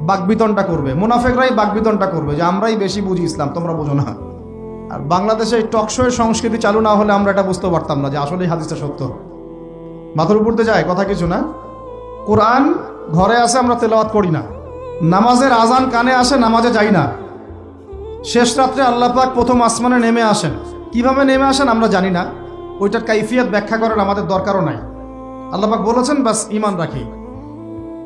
বাকবিতনটা করবে। মুনাফেকরাই বাকবিতনটা করবে যে আমরাই বেশি বুঝি ইসলাম, তোমরা বোঝো না। আর বাংলাদেশে টকশোয়ের সংস্কৃতি চালু না হলে আমরা এটা বুঝতে পারতাম না যে আসলে হাদিসটা সত্য। মাথার উপরতে যায়, কথা কিছু না। কোরআন ঘরে আসে আমরা তেলাওয়াত করি না। নামাজের আজান কানে আসে, নামাজে যাই না। শেষ রাত্রে আল্লাহ পাক প্রথম আসমানে নেমে আসেন। কীভাবে নেমে আসেন আমরা জানি না। ওইটার কাইফিয়াত ব্যাখ্যা করার আমাদের দরকারও নাই। আল্লাহ পাক বলেছেন, বাস ইমান রাখি।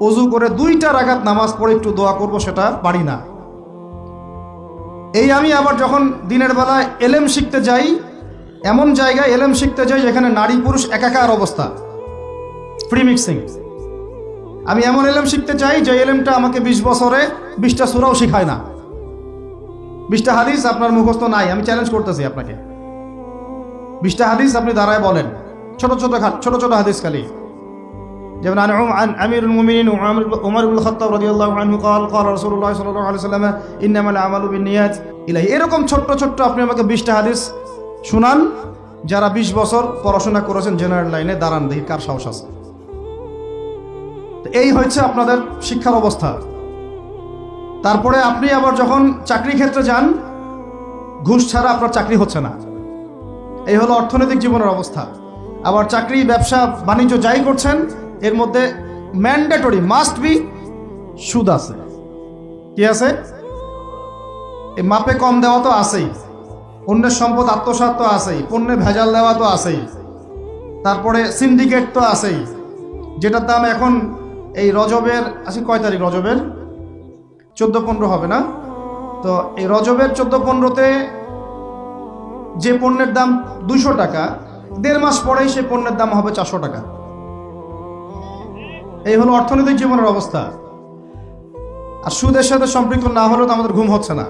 অজু করে দুইটা রাগাত নামাজ পড়ে একটু দোয়া করব সেটা পারি না। এই আমি আবার যখন দিনের বেলায় এলেম শিখতে যাই, এমন জায়গায় এলেম শিখতে যাই যেখানে নারী পুরুষ একাকার অবস্থা। ফ্রি মিক্সিং আমি এমন এলেম শিখতে চাই যে এলেমটা আমাকে বিশ বছরে বিশটা সুরাও শিখায় না। বিশটা হাদিস আপনার মুখস্থ নাই, আমি চ্যালেঞ্জ করতেছি আপনাকে। বিশটা হাদিস আপনি দাঁড়ায় বলেন। ছোট ছোট ছোট ছোট হাদিস খালি। যেমন আমির মুমিন উমারুল খত্তাব রদিউল্লাহ আনহু কল কল রসুল্লাহ সাল্লাহ আলু সাল্লাম ইন্নামাল নিয়াজ ইলাহি, এরকম ছোট্ট ছোট্ট আপনি আমাকে বিশটা হাদিস শুনান, যারা ২০ বছর পড়াশোনা করেছেন জেনারেল লাইনে, দাঁড়ান দেখি কার সাহস আছে। এই হচ্ছে আপনাদের শিক্ষার অবস্থা। তারপরে আপনি আবার যখন চাকরি ক্ষেত্রে যান, ঘুষ ছাড়া আপনার চাকরি হচ্ছে না। এই হলো অর্থনৈতিক জীবনের অবস্থা। আবার চাকরি, ব্যবসা, বাণিজ্য যাই করছেন এর মধ্যে ম্যান্ডেটরি মাস্ট বি সুদ আছে। কি আছে? এই মাপে কম দেওয়া তো আছেই। অন্যের সম্পদ আত্মসাৎ তো আছেই। পণ্যে ভেজাল দেওয়া তো আছেই। তারপরে সিন্ডিকেট তো আছেই। যেটার দাম এখন এই রজবের আছে কয় তারিখ রজবের? চোদ্দ পনেরো হবে না? তো এই রজবের চোদ্দ পনেরোতে যে পণ্যের দাম দুশো টাকা, দেড় মাস পরেই সেই পণ্যের দাম হবে চারশো টাকা। এই হলো অর্থনৈতিক জীবনের অবস্থা। আর সুদের সাথে সম্পৃক্ত না হলেও তো আমাদের ঘুম হচ্ছে না।